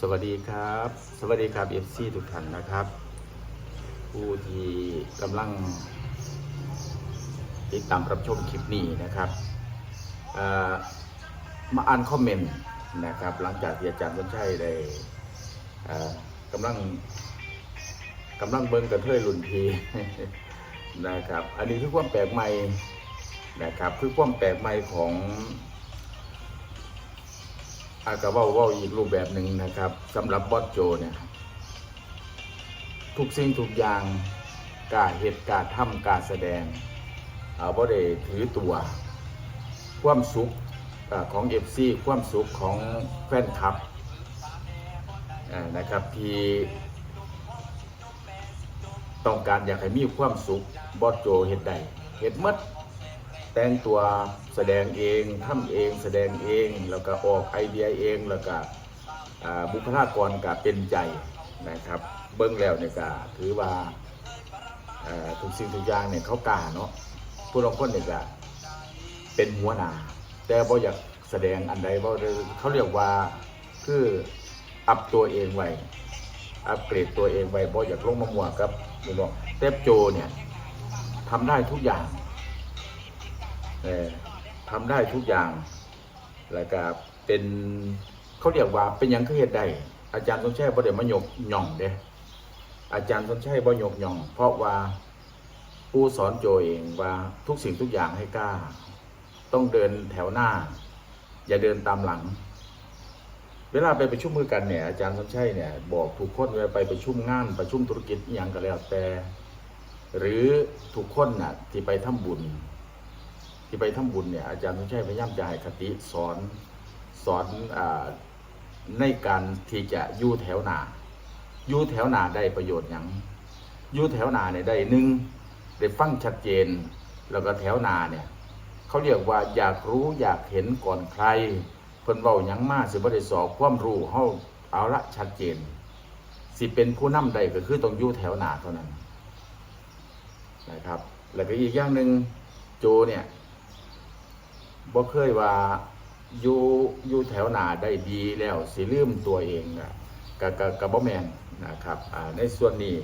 สวัสดีครับ สวัสดีครับเอฟซีทุกท่านนะครับ ผู้ที่กำลัง ติดตามรับชมคลิปนี้นะครับมาอ่านคอมเมนต์นะครับ หลังจากที่อาจารย์ต้นชัยได้กำลังกำลังเบิ้งกระเทยรุ่นพีนะครับ อันนี้คือความแปลกใหม่นะครับ คือความแปลกใหม่ของ อากาว่าว่าอีกรูปแบบหนึ่งนะครับสำหรับบอสโจเนี่ยทุกสิ่งทุกอย่างกาเหตุการทำการแสดงเอาบ่ได้ถือตัว ความสุขของเอฟซีความสุขของแฟนคลับนะครับที่ต้องการอยากให้มีความสุขบอสโจเห็ดใดเห็ดมัด แต่งตัวแสดงเองทำเองแสดงเอง แล้วก็ออกไอเดียเองแล้วก็บุคลากรก็เป็นใจนะครับ เบิ้งแล้วเนี่ยก็ถือว่าทุกสิ่งทุกอย่างเนี่ยเขากล้าเนาะผู้ลงคนเนี่ยก็เป็นหัวหน้าแต่บ่อยากแสดงอันใดบ่เขาเรียกว่าคืออัพตัวเองไว้อัปเกรดตัวเองไว้บ่อยากลงมามัวกับนี่บอกเทปโจเนี่ยทำได้ทุกอย่าง ทำได้ทุกอย่าง แล้วก็เป็นเขาเรียกว่าเป็นยังคือเหตุใดอาจารย์สนชัยบ่ได้มายกย่องเด้อาจารย์สนชัยบ่ยกย่อง เพราะว่าผู้สอนโจเองว่าทุกสิ่งทุกอย่างให้กล้า ต้องเดินแถวหน้า อย่าเดินตามหลัง เวลาไปประชุมมือกันเนี่ยอาจารย์สนชัยเนี่ยบอกทุกคนเวลาไปประชุมงานประชุมธุรกิจอย่างก็แล้วแต่หรือทุกคนน่ะที่ไปทำบุญ ที่ไปทำบุญเนี่ยอาจารย์สมชัยพยายามจะให้คติสอนสอนอในการที่จะอยู่แถวหนาอยู่แถวหนาได้ประโยชน์อย่างอยู่แถวหนาเนี่ยได้หนึ่งได้ฟังชัดเจน แล้วก็แถวหนาเนี่ยเขาเรียกว่าอยากรู้อยากเห็นก่อนใครเพิ่นเว้าหยังมาสิบ่ได้สอบความรู้เฮาเอาละชัดเจน สิเป็นผู้นำได้ก็คือต้องอยู่แถวหนาเท่านั้นนะครับ แล้วก็อีกอย่างหนึ่งโจเนี่ย บ่เคยว่าอยู่อยู่แถวหนาได้ดีแล้วสิลืมตัวเองอะกับกับกับบ่แมนนะครับในส่วนนี้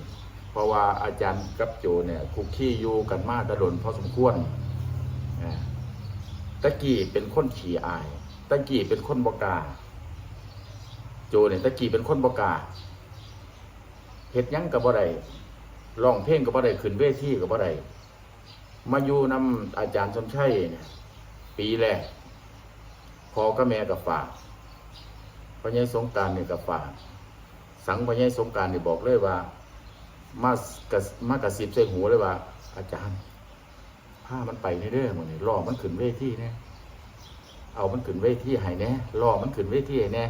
เพราะว่าอาจารย์กับโจเนี่ยคุกคีอยู่กันมาตลอดพอสมควรตะกี้เป็นคนขี้อายตะกี้เป็นคนบกาโจเนี่ยตะกี้เป็นคนบกาเฮ็ดยังกับบ่ได้ร้องเพลงกับบ่ได้ขึ้นเวทีกับบ่ได้มาอยู่นำอาจารย์สมชัยเนี่ย ปีแรกพอก็แม่กับฝากพญายสงการเนี่ยกับฝากสังพญายสงการเนี่ยบอกเลยว่า มากระมากระซิบใส่หูเลยว่า อาจารย์ผ้ามันไปเรื่อยๆมันนี่ล่อมันขึ้นเวทีเนี่ยเอามันขึ้นเวทีให้แน่ล่อมันขึ้นเวทีให้แน่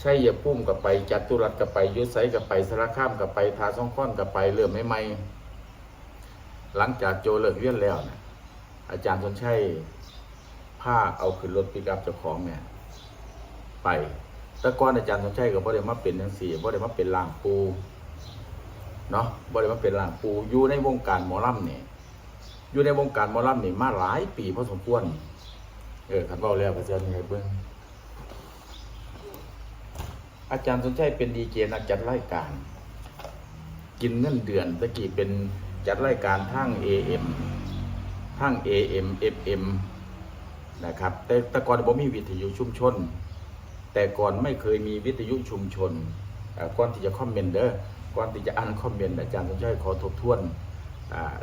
ใช่ยาพุ่มกับไป จัตุรัสกับไปยุทธไสกับไปสารคามกับไปทาซ่องค้อนกับไปเรื่อไม่ไม่หลังจากโจเลิกเรียนแล้วนะอาจารย์สนชัย ผ้าเอาขึ้นรถปิกอัพเจ้าของเนี่ยไปต่ก่อนอาจารย์สมชัยก็บ่ได้มาเป็นทั้งสี่บ่ได้มาเป็นล่างปูเนาะบ่ได้มาเป็นล่างปูอยู่ในวงการหมอลำเนี่ยอยู่ในวงการหมอลำนี่ยมาหลายปีพอสมควรเออคันเว้าแล้วก็จะมีให้เบิ่งอาจารย์สมชัยเป็นดีเจนักจัดรายการ กินเงินเดือนตะกี้เป็นจัดรายการทาง AM ทาง AM FM นะครับแต่แต่ก่อนผมมีวิทยุชุมชน แต่ก่อนไม่เคยมีวิทยุชุมชนก่อนที่จะคอมเมนต์เด้อก่อนที่จะอ่านคอมเมนต์อาจารย์สมชัยขอทบทวน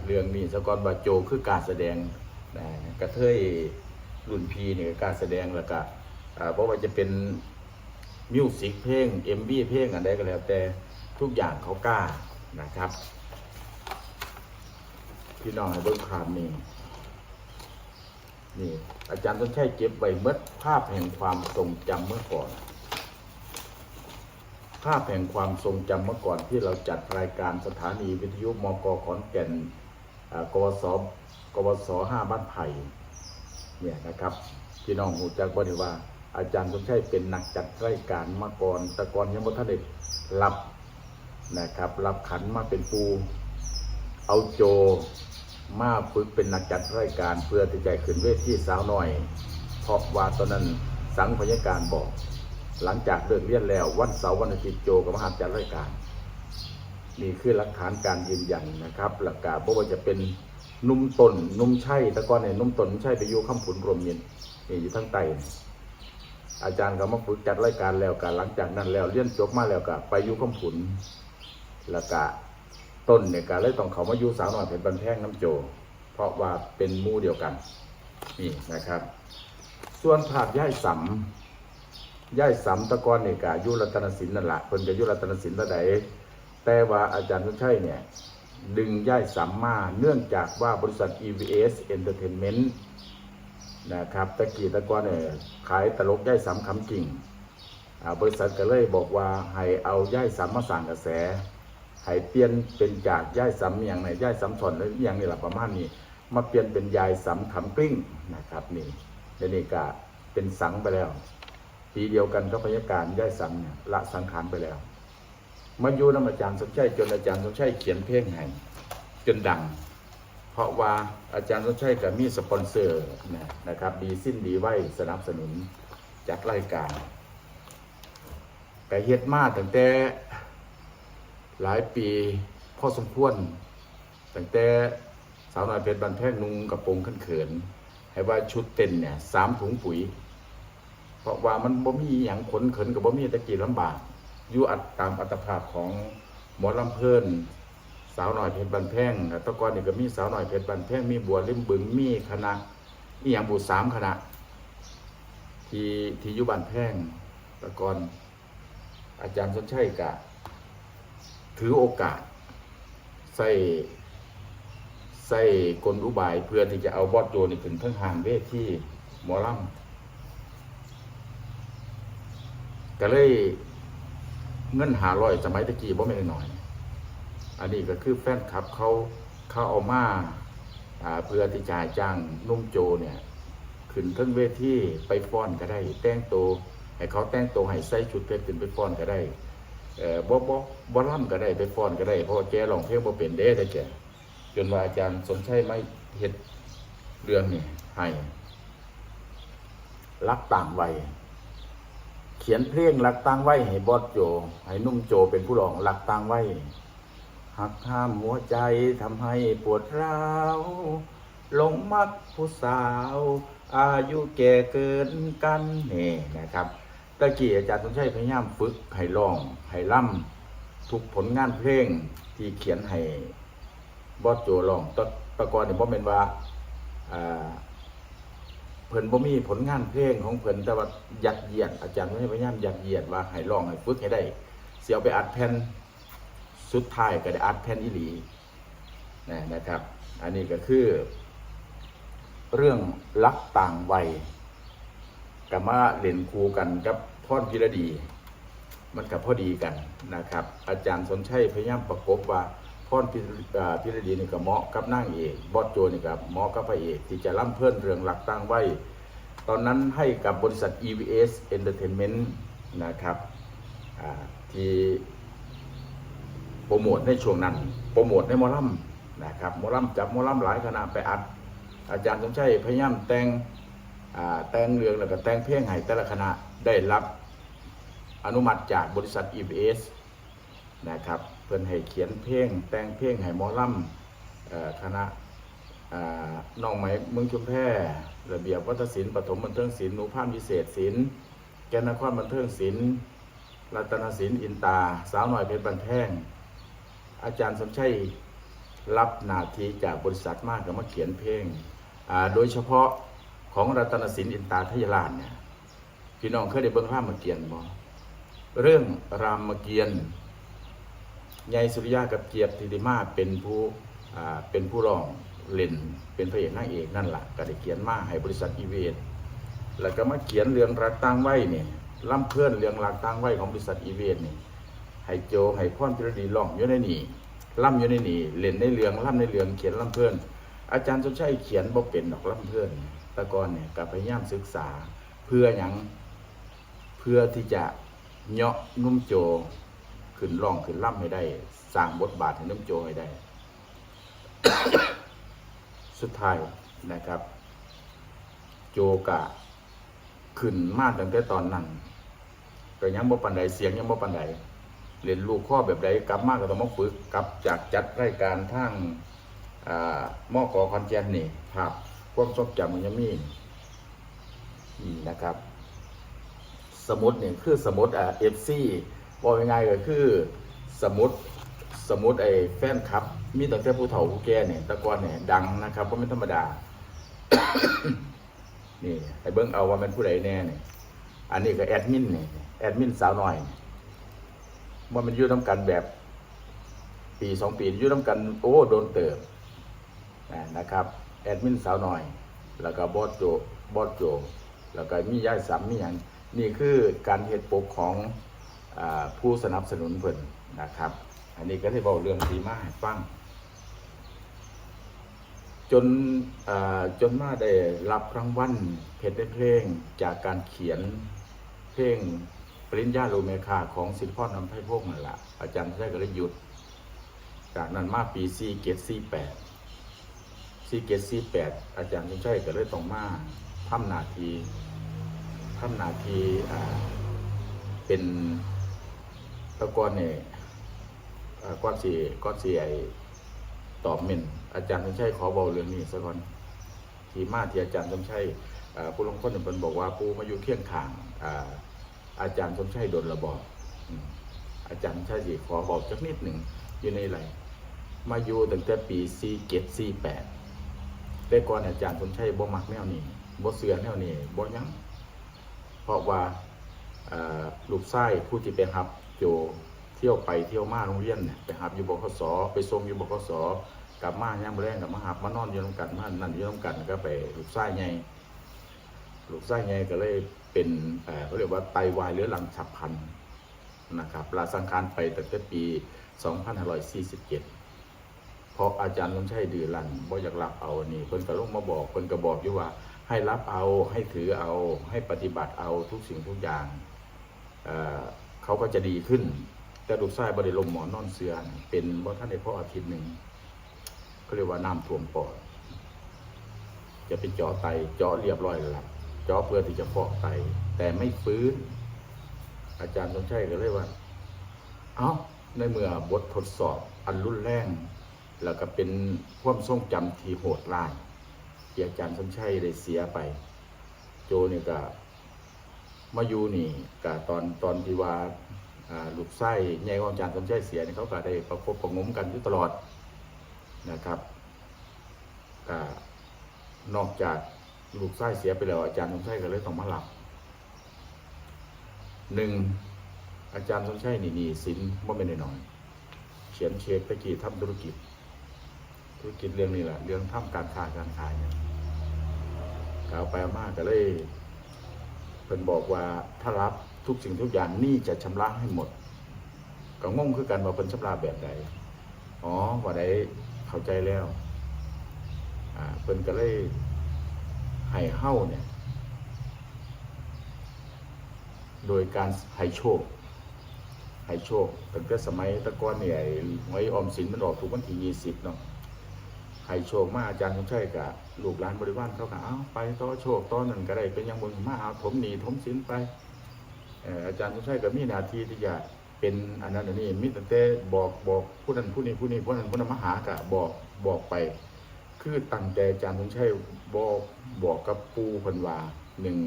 เรื่องนี้สกอนบาโจคือการแสดงนะกระเทยรุ่นพีเนี่ยการแสดงแล้วก็เพราะว่าจะเป็นมิวสิกเพลงเอ็มบีเพลงอันใดก็แล้วแต่ทุกอย่างเขากล้านะครับ พี่น้องให้เบิ่งครามนี้ นี่ อาจารย์ต้นชัยเก็บไว้เมื่อภาพแห่งความทรงจำเมื่อก่อน ภาพแห่งความทรงจำเมื่อก่อนที่เราจัดรายการสถานีวิทยุมกขอนแก่นกวสกวสห้าบ้านไผ่เนี่ยนะครับพี่น้องหูจักบ่ได้ว่า อาจารย์ต้นชัยเป็นนักจัดรายการมาก่อนแต่ก่อนยังบ่ทันได้รับนะครับ รับขันมาเป็นปูเอาโจ มาฝึกเป็นนักจัดรายการเพื่อที่จะขึ้นเวทีสาวหน่อย เพราะว่าตอนนั้นสังพยาการบอก หลังจากเลิกเรียนแล้ววันเสาร์วันอาทิตย์โจก็มหัดจัดรายการนี่คือหลักฐานการยืนยันนะครับหลักการบ่ว่าจะเป็นนุ่มตนนุ่มใช่แตะก้อนเนี่ยนุ่มตนนุ่มใช่ไปอยู่ข้ามผุนรวมเย็นนี่อยู่ทั้งใต้นี่อาจารย์ก็มาฝึกจัดรายการแล้วกันหลังจากนั้นแล้วเรียนจบมาแล้วก็ไปอยู่ข้ามผุนแล้วก็ ต้นเนี่ยก็เลยต้องเขามาอยู่สาวหน่อยเป็นบันแพงน้ำโจ เพราะว่าเป็นมู่เดียวกันนี่นะครับ ส่วนภาพย่ายสำย่ายสำตะกอนเนี่ยกายุรัตนศิลป์นั่นแหละเพิ่นก็ยุรัตนศิลป์ระใดแต่ว่าอาจารย์สุชัยเนี่ยดึงย่ายสำมาเนื่องจากว่าบริษัท EVS Entertainment นะครับตะกี้ตะกอนเนี่ยขายตลกย่ายสำคำจริงบริษัทก็เลยบอกว่าให้เอาย่ายสำมาสั่งกระแส ให้เปลี่ยนเป็นจากย่ายสำอย่างไหนย่ายสำสอนหรืออย่างนี้แหละประมาณนี้ มาเปลี่ยนเป็นยายสำคำกลิ้งนะครับนี่เดยวนี่กาเป็นสังไปแล้วปีเดียวกันก็พยาการย่ายสำเนี่ยละสังขารไปแล้วมาอยู่น้ำอาจารย์สมชัยจนอาจารย์สมชัยเขียนเพลงให้จนดัง เพราะว่าอาจารย์สมชัยกับมีสปอนเซอร์นะครับ ดีสิ้นดีไว้สนับสนุนจากรายการแต่เฮ็ดมาตั้งแต่ หลายปีพอสมควรตั้งแต่สาวน้อยเพชรบันแพงนุงกระโปรงขันเขิน ให้ว่าชุดเต้นเนี่ยสามถุงปุ๋ย เพราะว่ามันบ่มีอย่างขนเขินกับบ่มีตะกี้ลำบากอยู่อัดตามอัตภาพของหมอลำเพิ่นสาวหน่อยเพชรบันแพงตะกอนนี่ก็มีสาวหน่อยเพชรบันแพงมีบัวลิมบึงมีคณะนี่อย่างบูสามคณะ ที่ที่ยู่บ้านแพงตะกอนอาจารย์สนชัยกะ ถือโอกาส ใส่ใส่กลอุบาย เพื่อที่จะเอาบอสโจนี่ขึ้นทั้งหางเวทีหมอลำก็เลยเงินหาร้อยสมัยตะกี้บ่แม่นน้อย อันนี้ก็คือแฟนคลับเขาเขาเอามาอ่าเพื่อที่จะจ้างนุ่มโจเนี่ยขึ้นทั้งเวทีไปฟ้อนก็ได้ แต่งตัวให้เขาแต่งตัวให้ใส่ชุดเพชรขึ้นไปฟ้อนก็ได้ บ่บ่บ่ล่ำก็ได้ไปฟ้อนก็ได้เพราะแกร้องเพลงบ่เป็นเด้แต่แกจนว่าอาจารย์สมชัยไม่เฮ็ดเรื่องนี้ให้รักต่างวัยเขียนเพลงรักตังไว้ให้บอสโจ ให้นุ่มโจเป็นผู้ร้องรักตังไว้หักห้ามหัวใจทำให้ปวดร้าวหลงมักผู้สาว อายุแก่เกินกันนี่นะครับ ตะกี้อาจารย์สมชัยพยายามฝึกให้ร้องให้ล่ำทุกผลงานเพลงที่เขียนให้บอสโจร้องแตะตะกอนเนี่ยบ่แม่นว่าอ่าเพิ่นบ่มีผลงานเพลงของเพิ่นแต่ว่ายัดเยียดอาจารย์พยายามยัดเยียดว่าให้ร้องให้ฝึกให้ได้เสียเอาไปอัดแผ่นสุดท้ายก็ได้อัดแผ่นอีหลีนะนะครับ อันนี้ก็คือ เรื่องรักต่างวัยกับมาเล่นคูกันกับ พ่อนพิรดี มันกับพอดีกันนะครับ อาจารย์สนชัยพยายามประกบว่าพ่อนพิอ่าพิรดีนี่ก็เหมาะกับนางเอกบอสโจนี่ก็เหมาะกับพระเอกที่จะล่ำเพิ่นเรื่องหลักตั้งไว้ ตอนนั้นให้กับบริษัท EVS Entertainment นะครับที่โปรโมทในช่วงนั้น โปรโมทในมอลำนะครับมอลำจับมอลำหลายคณะไปอัด อาจารย์สมชัยพยายามแต่งแต่งเรื่องแล้วก็แต่งเพลงให้แต่ละคณะได้รับ อนุมัติจากบริษัท EVS นะครับเพื่อนให้เขียนเพลงแต่งเพลงให้หมอลำเอ่อคณะน้องไหมเมืองชุมแพระเบียบวัฒนศิลป์ปฐมบันเทิงศิลป์นูภาพวิเศษศิลป์แกนนครบันเทิงศิลป์รัตนศิลป์อินตา สาวหน่อยเพชรบันแพงอาจารย์สมชัยรับหนาทีจากบริษัทมากกับมาเขียนเพลง โดยเฉพาะของรัตนศิลป์อินตาทยลานเนี่ยพี่น้องเคยได้เบิ่งรามเกียรติ์บ่ เรื่องรามเกียรติ์ยายสุริยากับเกียรติธิมาเป็นผู้เป็นผู้ร้องเล่นเป็นพระเอกนางเอกนั่นแหละก็ได้เขียนมาให้บริษัทอีเวนแล้วก็มาเขียนเรื่องรักตั้งไว้เนี่ยล่ำเพื่อนเรื่องรักตั้งไว้ของบริษัทอีเวนนี่ให้โจให้พ่อนพิรดีร้องอยู่ในนี่ล่ำอยู่ในนี่เล่นในเรื่องล่ำในเรื่องเขียนล่ำเพื่อน อาจารย์สมชัยเขียนบ่เป็นดอกล่ำเพื่อนแตะกอนเนี่ยก็พยายามศึกษาเพื่อหยังเพื่อที่จะ เนาะนุ่มโจขึ้นร้องขึ้นล่ำให้ได้สร้างบทบาทให้น้ำโจให้ได้ สุดท้ายนะครับ โจกะขึ้นมาตั้งแต่ตอนนั้นก็ยังบ่ปานใดเสียงยังบ่ปานใดเรียนลูกข้อแบบใดกลับมากก็ต้องมาฝึกกลับจากจัดรายการทางมอกอคอนแกนนี่ภาพความทรงจำมันยังมีนี่นะครับ สมุดเนี่ยคือสมุดอ่าเอฟซีบอกยังไงายๆก็คือสมุดสมุดไอ้แฟนคลับ มีตั้งแต่ผู้เฒ่าผู้แก่เนี่ยตะกอนเนี่ยดังนะครับเพราไม่ธรรมดา นี่ไอ้เบิ้งเอาว่ามันผู้ใดแน่เนี่ยอันนี้ก็แอดมินเนี่ยแอดมินสาวน้อยว่ามันยู่น้ำกันแบบ ปีสองปียู่น้ำกันโอ้โดนเติบนะครับ แอดมินสาวน้อย แล้วก็บอสโจบอสโจ แล้วก็มีย้ายสามมีอย่าง นี่คือการเหตุปกของอผู้สนับสนุนเพิ่นนะครับ อันนี้ก็ได้บอกเรื่องทีมาให้ฟังจนจนมาได้รับรางวัลเพชรเพลงจากการเขียนเพลงปริญญาโลเมคาของศิลปพ่อนำไพพงศ์นั่นแหละอาจารย์ใช้ก็เลยหยุดจากนั้นมาปี4เกต48 4เกต48อาจารย์ใช้ก็เลยต้องมาทำหนาที ทำหนาทีเป็นตะกอนเนี่ยก้อนสีก้อนสีไอตอบเม่นอาจารย์สมชัยขอเบอกเรื่องนี้สักก่อนทีมาที่อาจารย์สมชัยผู้ลงคนหนึ่งเป็นบอกว่าผู้มาอยู่เคียงข้างอาจารย์สมชัยโดนระบอบอืมอาจารย์สมชัยสิขอบอกจักนิดหนึ่งอยู่ในไรมาอยู่ตั้งแต่ปี4เกต48แปดต่ก่อนอาจารย์สมชัยบ่มักแนวนี้บ่เสือแนวนี้บ่ยัง ราะว่าลูกไส้ผู้ที่ไปหับโจเที่ยวไปเที่ยวมาโรงเรียนเนี่ยไปหับอยู่บขสไปส่งอยู่บขสกลับมาย่ามแรงกลับมาหับมานอนอยู่ร่วมกันมานั่นอยู่ร่วมกันก็ไปลูกไส้ไงลูกไส้ไงก็เลยเป็นเขาเรียกว่าไตวายเรื้อรังฉับพลันนะครับลาสังขารไปตั้งแต่ปี 2547 เพราะอาจารย์ลงชัยดื้อรันบ่อยากรับเอานี่เพิ่นก็ลงมาบอกเพิ่นก็บอกอยู่ว่า ให้รับเอาให้ถือเอาให้ปฏิบัติเอาทุกสิ่งทุกอย่างเเขาก็จะดีขึ้น แต่ลูกชายบริลมหมอนนอนเสือนเป็นบ่ท่านในพ่ออาทิตย์หนึ่งเขาเรียกว่าน้ำท่วมปอด จะไปเจาะไตเจาะเรียบร้อยแล้วเจาะเพื่อที่จะฟอกไต แต่ไม่ฟื้น อาจารย์สมชัยก็เลยว่า เอ้าในเมื่อบททดสอบอันรุนแรง แล้วก็เป็นความทรงจำที่โหดร้าย ที่อาจารย์สมชัยได้เสียไป โจเนี่ยก็มาอยู่นี่ก็ตอนตอนที่ว่าอ่าลูกไส้ใหญ่ของอาจารย์สมชัยเสียเนี่ยเขาก็ได้ประคบประงมกันอยู่ตลอดนะครับก็นอกจากลูกไส้เสียไปแล้วอาจารย์สมชัยก็เลยต้องมาหลับหนึ่งอาจารย์สมชัยนี่หนี่สินว่าไม่นน้อยๆเขียนเช็คตะกี้ทำธุรกิจ ธุรกิจเรื่องนี้แหละเรื่องทำการค้าการขายเนี่ย กล่าวไปมากก็เลยเป็นบอกว่าถ้ารับทุกสิ่งทุกอย่างนี่จะชำระให้หมดก็งงคือกันว่าเป็นชำระแบบใดอ๋อว่าได้เข้าใจแล้วอ่าเพิ่นก็เลยให้เฮ้าเนี่ย โดยการให้โชคให้โชคตั้งแต่สมัยตะก้อนเนี่ยไอ้ออมสินมันออกทุกวันที่ยี่สิบเนาะ ให้โชคมาอาจารย์สมชัยกับลูกหลานบริวารเขาก็เอาไปต่อโชคต่อนั่นก็ได้เป็นอยังบนมาเอาถมหนีถมสินไปอาจารย์สมชัยก็มีหน้าที่ที่จะเป็นอันนั้นอันนี้มีแต่แต่บอกบอกผู้นั้นผู้นี้ผู้นี้ผู้นั้นผู้นั้นมหากะบอกบอกไป คือตั้งใจอาจารย์สมชัยบอกบอกกับปูพันวาหนึ่ง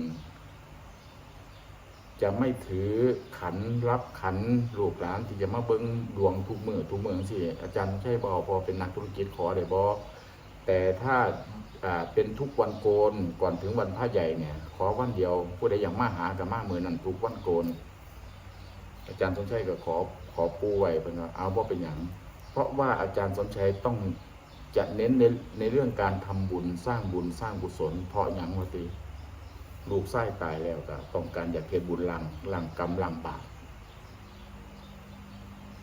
จะไม่ถือขันรับขันลูกหลานที่จะมาเบิ้งดวงทุกมือทุกเมืองสิอาจารย์ใช่บอพอเป็นนักธุรกิจขอได้บอแต่ถ้าเป็นทุกวันโกนก่อนถึงวันพระใหญ่เนี่ยขอวันเดียวผู้ใดอย่างมาหากับมาเมือนั้นทุกวันโกน อาจารย์สมชัยก็ขอขอปูไว้เป็นว่าเอาว่าเป็นอย่างเพราะว่าอาจารย์สมชัยต้องจะเน้นในในเรื่องการทำบุญสร้างบุญสร้างกุศลเพราะอย่างว่าตี ลูกไส้ตายแล้วก็ต้องการอยากเฮ็ดบุญลังลังกรรมลังบาป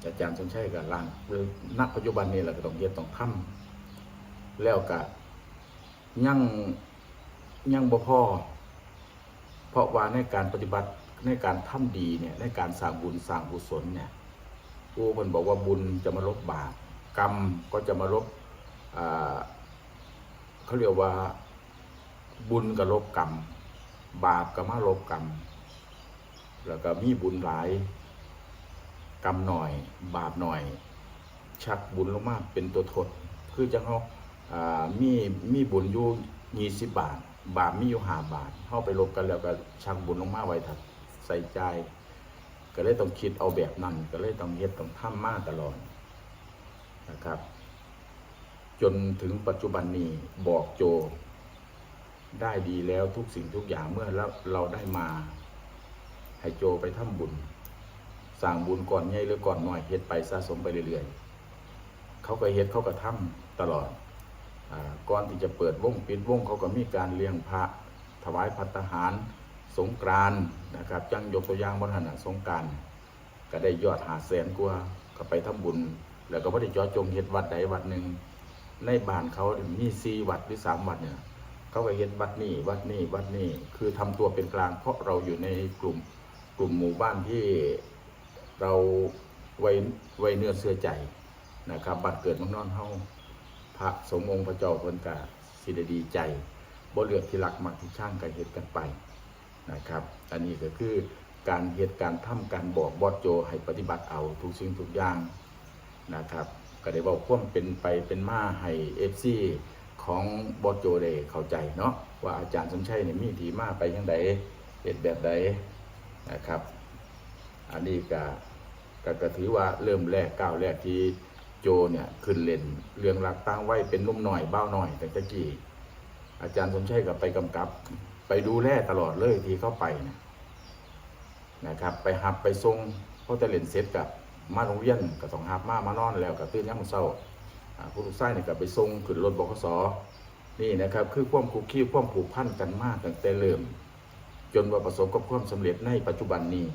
อาจารย์สมชัยกับลังคือณปัจจุบันนี้เราก็ต้องเฮ็ดต้องทำแล้วก็ยังยังบ่พอเพราะว่าในการปฏิบัติในการทำดีเนี่ยในการสร้างบุญสร้างกุศลเนี่ยผู้คนบอกว่าบุญจะมาลบบาปกรรมก็จะมาลบเขาเรียกว่าบุญกับลบกรรม บาปกับมาลบกรรมแล้วก็มีบุญหลาย กรรมหน่อย บาปหน่อย ชักบุญลงมาเป็นตัวทดคือจังเขาอ่ามีมีบุญอยู่ยี่สิบบาท บาปมีอยู่ห้าบาทเข้าไปลบกันแล้วก็ชักบุญลงมาไว้ถัดใส่ใจ ก็เลยต้องคิดเอาแบบนั้น ก็เลยต้องเฮ็ดต้องทำมาตลอดนะครับ จนถึงปัจจุบันนี้บอกโจ ได้ดีแล้วทุกสิ่งทุกอย่างเมื่อแล้วเราได้มา ให้โจไปทำบุญสร้างบุญก่อนใหญ่หรือก่อนน้อยเฮ็ดไปสะสมไปเรื่อยๆ เขาก็เฮ็ดเขาก็ทำตลอดอก่อนที่จะเปิดวงปิดวงเขาก็มีการเลี้ยงพระถวายพัตตาหารสงกรานนะครับจังยกตัวอย่างบนหันนสงการก็ได้ยอดหาแสนกว่าก็ไปทำบุญ แล้วก็บ่ได้จาะจงเฮ็ดวัดใดวัดหนึ่งในบ้านเขามีสี่วัดหรือสามวัดเนี่ย เขาก็เห็นวัดนี้วัดนี้วัดนี้คือทำตัวเป็นกลาง เพราะเราอยู่ในกลุ่มกลุ่มหมู่บ้านที่เราไว้ไว้เนื้อเสื้อใจนะครับ บัตรเกิดมังนอนเฮาพระสงฆ์องค์พระเจ้าพนกะสิดดีใจบ่เลือกที่รักมักที่ช่างกันเฮ็ดกันไปนะครับ อันนี้ก็คือการเหตุการทำการบอกบอดโจให้ปฏิบัติเอาทุกสิ่งทุกอย่างนะครับ ก็ได้บอกความเป็นไปเป็นมาให้ FC ของบอโจได้เข้าใจเนาะว่าอาจารย์สมชัยเนี่ยมีทีมาไปยังไดเหตุแบบใดนะครับ อันนี้ก็ก็ก็ถือว่าเริ่มแรกก้าวแรกที่โจเนี่ยขึ้นเล่นเรื่องหลักตั้งไว้เป็นนุ่มหน่อยเบ้าหน่อยแต่ตะกี้อาจารย์สมชัยก็ไปกำกับ ไปดูแลตลอดเลยที่เข้าไปนะนะครับ ไปหับไปทรงเพราะแต่เล่นเสร็จกับมาโรงเรียนก็ต้องหับมา มานอนแล้วกับตื่นยามมื้อเช้า ผู้ลูกไส้เนี่ยก็ไปส่งขึ้นรถบขสนี่นะครับ คือความคุกคีความผูกพันกันมากตั้งแต่เริ่ม จนว่าประสบกับความสำเร็จในปัจจุบันนี้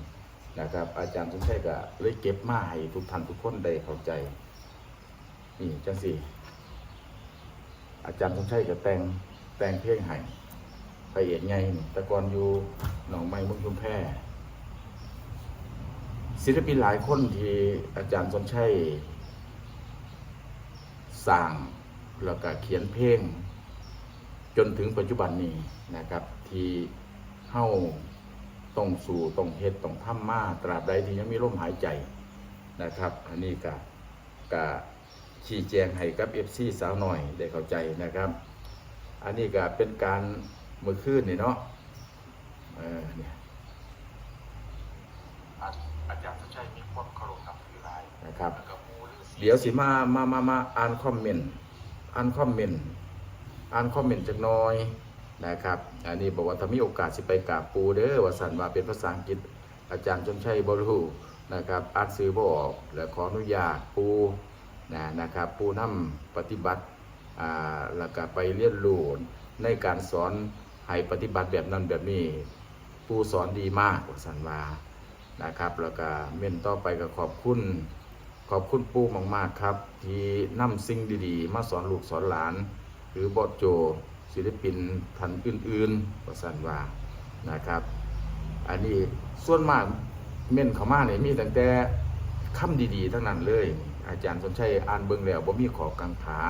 นะครับ อาจารย์สมชัยก็เลยเก็บมาให้ทุกท่านทุกคนได้เข้าใจ นี่จังสิอาจารย์สมชัยก็แต่งแต่งเพลงให้ไปเอ็ดไงแต่ก่อนอยู่หนองไม้มุงชุมแพศิลปินหลายคนที่อาจารย์สมชัย สร้างแล้วก็เขียนเพลง จนถึงปัจจุบันนี้นะครับ ที่เฮ้าต้องสู่ต้องเฮ็ดต้องทำมาตราบใดที่ยังมีลมหายใจนะครับ อันนี้ก็ก็ชี้แจงให้กับ FC สาวหน่อยได้เข้าใจนะครับ อันนี้ก็เป็นการเมื่อคืนนี่เนาะเออเนี่ยอาจารย์สุชัยมีความเคารพนับถือหลายนะครับเดี๋ยวสิมามามามาอ่านคอมเมนต์อ่านคอมเมนต์อ่านคอมเมนต์จักน้อยนะครับ อันนี้บอกว่าถ้ามีโอกาสสิไปกราบปูเด้อว่าสันว่าเป็นภาษาอังกฤษ อาจารย์ชนชัยบรูนะครับอ่านซื้อบ่ออกและขออนุญาตปูนะนะครับปูนำปฏิบัติอ่าแล้วก็ไปเรียนรู้ในการสอนให้ปฏิบัติแบบนั้นแบบนี้ปูสอนดีมากว่าสันวานะครับ แล้วก็เม่นต่อไปก็ขอบคุณ ขอบคุณปู่มาก ๆ ครับ ที่นำสิ่งดีๆ มาสอนลูกสอนหลาน หรือบอดโจศิลปินท่านอื่นๆประสันว่านะครับ อันนี้ส่วนมากเม่นเขามาเนี่ยมีตั้งแต่คำดีๆ ทั้งนั้นเลย อาจารย์สนชัยอ่านเบิ่งแล้วบ่มีขอกังขา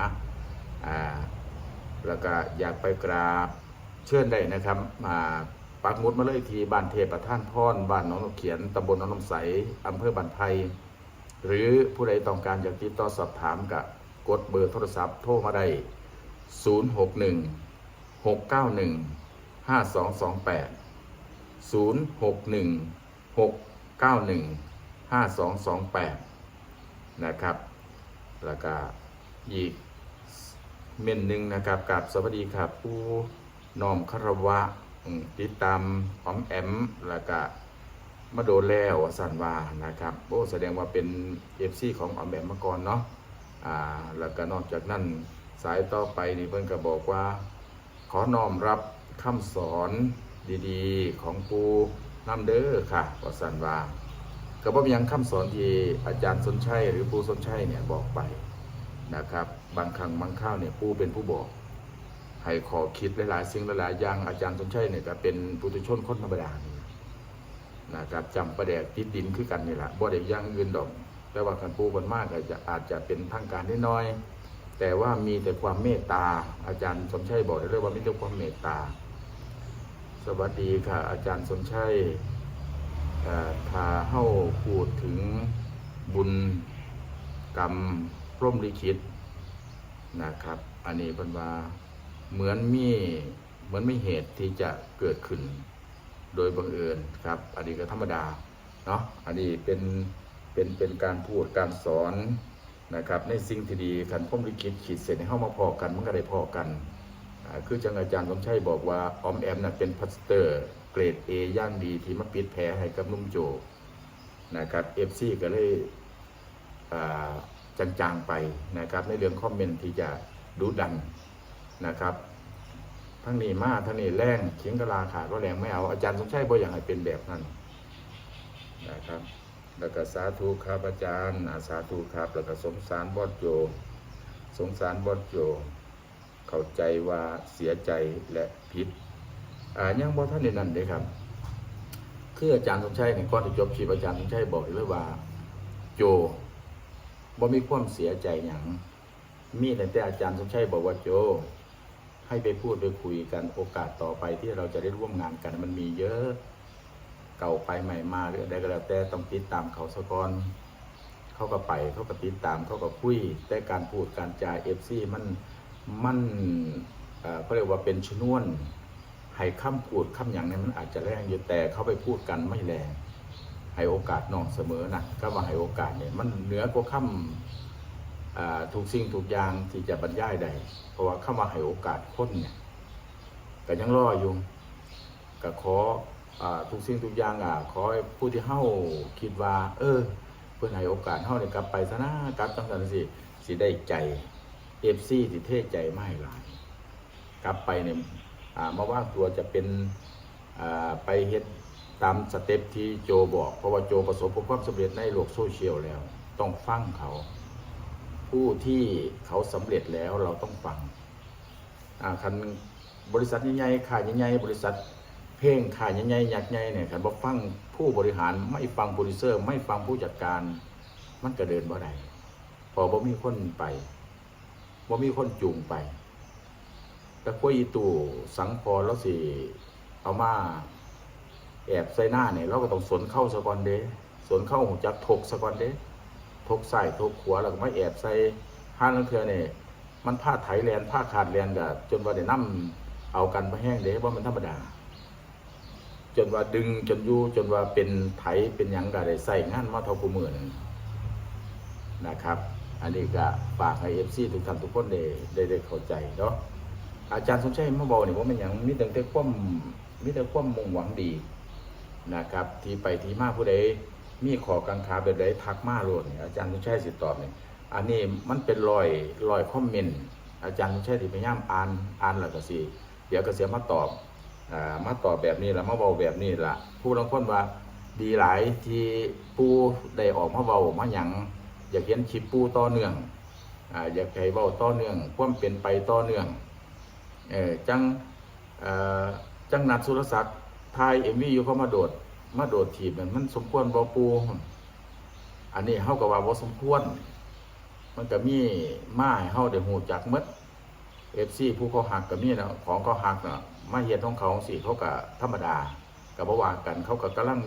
อ่าแล้วก็อยากไปกราบเชิญได้นะครับมาปักหมุดมาเลยที่บ้านเทพประท่านพรบ้านหนองนกเขียนตำบลหนองน้ำใสอำเภอบันไพ หรือผู้ใดต้องการอยากติดต่อสอบถามกับกดเบอร์โทรศัพท์โทรมาได้ 061 691 5228 061 691 5228 นะครับ แล้วก็อีกเมนหนึ่งนะครับกับสวัสดีครับผู้น้อมคารวะติดตามออมแอมแล้วก็ มาโดนแล้วสันวานะครับโอ้แสดงว่าเป็นเอฟซีของออมแบมมาก่อนเนาะอ่าแล้วก็นอกจากนั้นสายต่อไปนี่เพิ่นก็บอกว่า ขอน้อมรับคำสอนดีๆ ของปูน้ำเด้อค่ะวสันวาก็บ่มียังคำสอนที่อาจารย์สนชัยหรือปูสนชัยเนี่ยบอกไปนะครับบางครั้งบางข้าวเนี่ยปูเป็นผู้บอกให้ขอคิดหลายๆสิ่งหลายๆอย่างอาจารย์สนชัยเนี่ยก็เป็นปุถุชนคนธรรมดานี่ นะครับจำประแดกติดดินคือกันนี่แหละบ่ได้อยังอื่นดอก แต่ว่าคันปูคนมากก็จจะอาจจะเป็นทางการนิดน้อย แต่ว่ามีแต่ความเมตตา อาจารย์สมชัยบอกได้เลยว่ามีแต่ความเมตตา สวัสดีค่ะ อาจารย์สมชัยเอ่อถ้าเฮาพูดถึงบุญกรรมพรหมลิขิตนะครับ อันนี้เป็นว่าเหมือนมีเหมือนไม่เหตุที่จะเกิดขึ้น โดยบังเอิญครับ อันนี้ก็ธรรมดาเนาะอันนี้เป็นเป็นเป็นการพูดการสอนนะครับในสิ่งที่ดีขันพรหมลิขิตขีดเส้นให้เข้ามาพอกันมันก็ได้พอกันคือจังอาจารย์สมชัยบอกว่าออมแอมน่ะเป็นพัสเตอร์เกรด A ย่างดีที่มาปิดแผลให้กับนุ่มโจนะครับเอฟซีก็เลยจางๆไปนะครับในเรื่องคอมเมนต์ที่จะดุดันนะครับ ทั้งนี้มาทั้งนี้แรงเขียงกะลาขาดว่าแรงไม่เอาอาจารย์สมชัยบ่อย่ากให้เป็นแบบนั้นนะครับ แล้วก็สาธุครับอาจารย์อาสาธุครับ แล้วก็สงสารบอดโจสงสารบอดโจเข้าใจว่าเสียใจและผิดอ่ายังบ่ท่านในนั้นเด้ครับ คืออาจารย์สมชัยเนี่ยก่อนจบชีพอาจารย์สมชัยบอกเลยว่า โจบ่มีความเสียใจอย่างมีแต่แต่อาจารย์สมชัยบอกว่าโจ ให้ไปพูดไปคุยกันโอกาสต่อไปที่เราจะได้ร่วมงานกันมันมีเยอะเก่าไปใหม่มาหรืออะไรก็แล้วแต่ต้องติดตามเขาสะกอนเขาก็ไปเขาก็ติดตามเขาก็คุยแต่การพูดการจ่ายเอฟซีมันมันเอ่อเขาเรียกว่าเป็นชนวนให้คำพูดคำอย่างนี้มันอาจจะแรงอยู่แต่เขาไปพูดกันไม่แรงให้โอกาสน้องเสมอนะก็ว่าให้โอกาสเนี่ยมันเหนือกว่าคำอ่าถูกสิ่งถูกอย่างที่จะบรรยายได้เพราะว่าคำว่าให้โอกาสคนเนี่ยก็ยังรออยู่ก็ขออทุกสิ่งทุกอย่างอะขอผู้ที่เฮาคิดว่า เออ เพื่อนให้โอกาสเฮาเนี่ยกลับไปซะนะกลับจังซั่นสิสิได้ใจเอฟซีที่เทใจไม่หลาย กลับไปเนี่ยมาว่างตัวจะเป็นไปเฮ็ดตามสเต็ปที่โจบอก เพราะว่าโจประสบความสำเร็จในโลกโซเชียลแล้ว ต้องฟังเขา ผู้ที่เขาสำเร็จแล้วเราต้องฟังคันบริษัทใหญ่ๆขายใหญ่ๆบริษัท เพลงขายใหญ่ๆยักษ์ใหญ่เนี่ยคันบ่ฟังผู้บริหารไม่ฟังโปรดิวเซอร์ ไม่ฟังผู้จัดการ มันก็เดินบ่ได้พอบ่มีคนไปบ่มีคนจูงไป แต่กล้วยอีตู่สังพรแล้วสิเอามาแอบใส่หน้าเนี่ยเราก็ต้องสนเข้าสะก่อนเด้สนเข้าหูจักถกสะก่อนเด้ ถกใส่ถกขวาแล้วก็มาแอบใส่ห้างนังเทือเนี่ยมันผ้าไถแลนผ้าขาดแลนกับจนว่าได้นํเอากันมาแห้งเดี๋ยว่ามันธรรมดา จนว่าดึงจนยู่จนว่าเป็นไถเป็นยังก็ได้ใส่งานมาเท่ากูมือนึงนะครับ อันนี้ก็ฝากให้เอฟซีทุกท่านทุกคนได้ได้ได้เข้าใจเนาะอาจารย์สมชัยมาบอกนี่ว่ามันอย่างมีแต่แต่ความมีแต่ความมุ่งหวังดีนะครับ ที่ไปที่มาผู้ใด มีขอกังขาแบบใดทักมาโลดนี่อาจารย์สมชัยสิตอบนี่อันนี้มันเป็นรอยรอยคอมเมนต์อาจารย์สมชัยที่พยายามอ่านอ่านแล้วก็สิเดี๋ยวก็เสียมาตอบอ่ามาตอบแบบนี้ละมาเบาแบบนี้ละผู้ลางคนว่าดีหลายที่ปูได้ออกมาเบามาหยังอยากเห็นคลิปปูต่อเนื่องอ่าอยากให้เบาต่อเนื่องความเป็นไปต่อเนื่องเออจังเอ่อจังนัดสุรศักดิ์ทายเอ็มวีอยู่เขามาโดด มาโดดถีบนั่นมันสมควรบ่ปูอันนี้เฮาก็ว่าบ่สมควร มันก็มีมาให้เฮาได้ฮู้จักหมด FC ผู้เขาหักก็มีนะของเขาหักเน่ะมาเฮ็ดของเขาสิเขาก็ธรรมดาก็บ่ว่ากันเขาก็กำลัง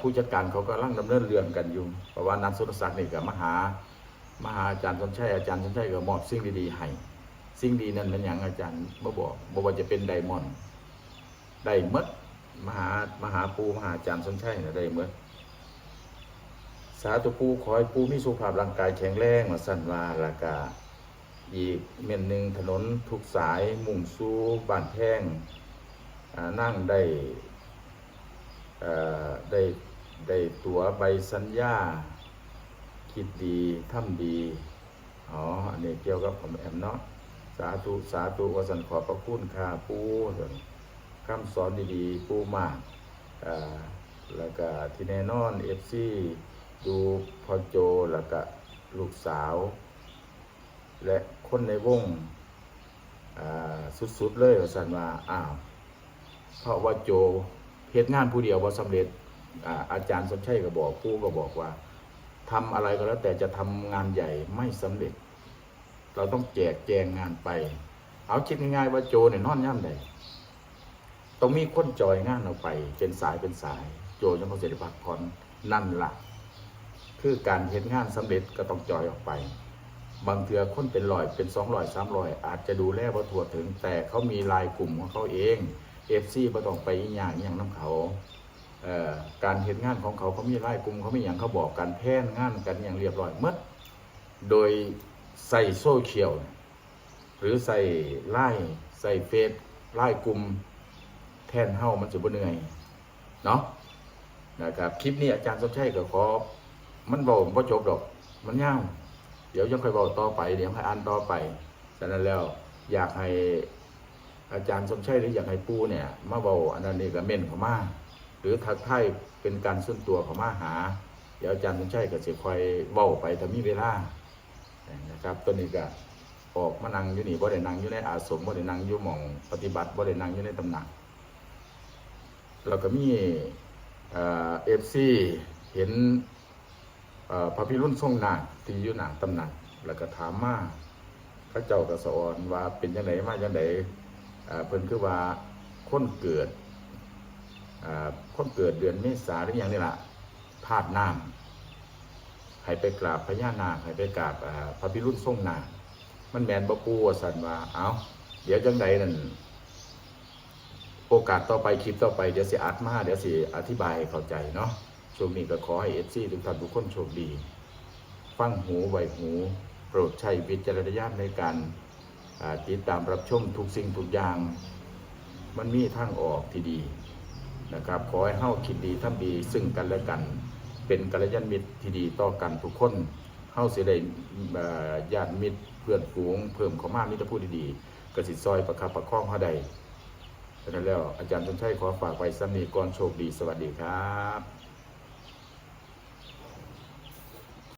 ผู้จัดการเขากำลังดำเนินเรื่องกันอยู่ เพราะว่านันสุรศักดิ์นี่ก็มหามหาอาจารย์สมชัยอาจารย์สมชัยก็มอบสิ่งดีๆให้สิ่งดีนั้นเป็นอย่างอาจารย์บ่บอกบ่ว่าจะเป็นไดมอนด์ได้หมด มหามหาปูมหาอาจารย์สนชัยนะได้หมดสาธุปูขอให้ปูมีสุขภาพร่างกายแข็งแรงมาสั่นวาและกาอีกเม่นหนึ่งถนนทุกสายมุ่งสู่บ้านแพงอ่านั่งได้ได้ได้ตั๋วใบสัญญา คิดดีทำดี อ๋อ อันนี้เกี่ยวกับผมแอมเนาะ สาธุ สาธุวสันขอบพระคุณค่ะปูส่วน คำสอนดีๆปูมากแล้วก็ที่แน่นอนเอฟซีดูพอโจแล้วก็ลูกสาว และคนในวงสุดๆเลยสันว่าอ้าวเพราะว่าโจเฮ็ดงานผู้เดียวว่าสำเร็จอาจารย์สมชัยก็บอกปูก็บอกว่าทำอะไรก็แล้วแต่จะทำงานใหญ่ไม่สำเร็จ เราต้องแจกแจงงานไป เอาคิดง่ายๆว่าโจเนี่ยนอนย่ำใด ต้องมีคนจอยงานเราไป เป็นสายเป็นสาย โจยังบ่เสร็จพักผ่อนนั่นล่ะคือการเห็นงานสำเร็จก็ต้องจอยออกไป บางเทือคนเป็นร้อยเป็นสองร้อยสามร้อย อาจจะดูแลบ่ทั่วถึง แต่เขามีลายกลุ่มของเขาเองเอฟซีบ่ต้องไปอีหยังอย่างน้ำเขาเการเห็นงานของเขาเขามีลายกลุ่มเขามีอย่างเขาบอกกันแพนงานกันอย่างเรียบร้อยหมดโดยใส่โซเชียลหรือใส่ไล่ใส่เฟซไล่กลุ่ม แทนเฮ้ามันจะบ่เหนื่อยเนาะนะครับคลิปนี้อาจารย์สมชัยก็ขอ มันบอกว่าจบดอก มันยาวเดี๋ยวยังค่อยบอกต่อไปเดี๋ยวให้อ่านต่อไปฉะนั้นแล้วอยากให้อาจารย์สมชัยหรืออยากให้ปูเนี่ย มาบอกอันนั้นนี่ก็เม่นเขามาหรือทักทายเป็นการส่วนตัวเขามาหา เดี๋ยวอาจารย์สมชัยก็จะคอยเว้าไปถ้ามีเวลานะครับตัวนี้ก็ออกมานั่งอยู่นี่บ่ได้นั่งอยู่ในอาสมบ่ได้นั่งอยู่หม่องปฏิบัติบ่ได้นั่งอยู่ในตำหนัก แล้วก็มีเอฟซีเห็นพระพิรุณทรงนาที่อยู่หนังตำหนัก แล้วก็ถามมาพระเจ้าก็สอนว่าเป็นยังไงมาจังไดเพิ่นคือว่าคนเกิดคนเกิดเดือนเมษาหรือหยังนี่ล่ะธาตุน้ำให้ไปกราบพญานาคให้ไปกราบพระพิรุณทรงนามันแมนบ่ปูสันว่าเอ้าเดี๋ยวจังไดนั่น โอกาสต่อไปคลิปต่อไปเดี๋ยวสิอัดมาเดี๋ยวสิอธิบายให้เข้าใจเนาะช่วงนี้ก็ขอให้เอฟซีทุกท่านทุกคนโชคดี ฟังหูไวหู โปรดใช้วิจารณญาณในการติดตามรับชมทุกสิ่งทุกอย่าง มันมีทางออกที่ดีนะครับ ขอให้เฮ้าคิดดีทำดีซึ่งกันและกัน เป็นกัลยาณมิตรที่ดีต่อกันทุกคนเฮ้าเสียได้ญาติมิตรเพื่อนฝูงเพิ่มเข้ามามิตรพูดดีๆกระสิซอยประคับประคองเฮาใด ฉะนั้นแล้วอาจารย์ชนชัยขอฝากไว้สำนีก่อนโชคดีสวัสดีครับ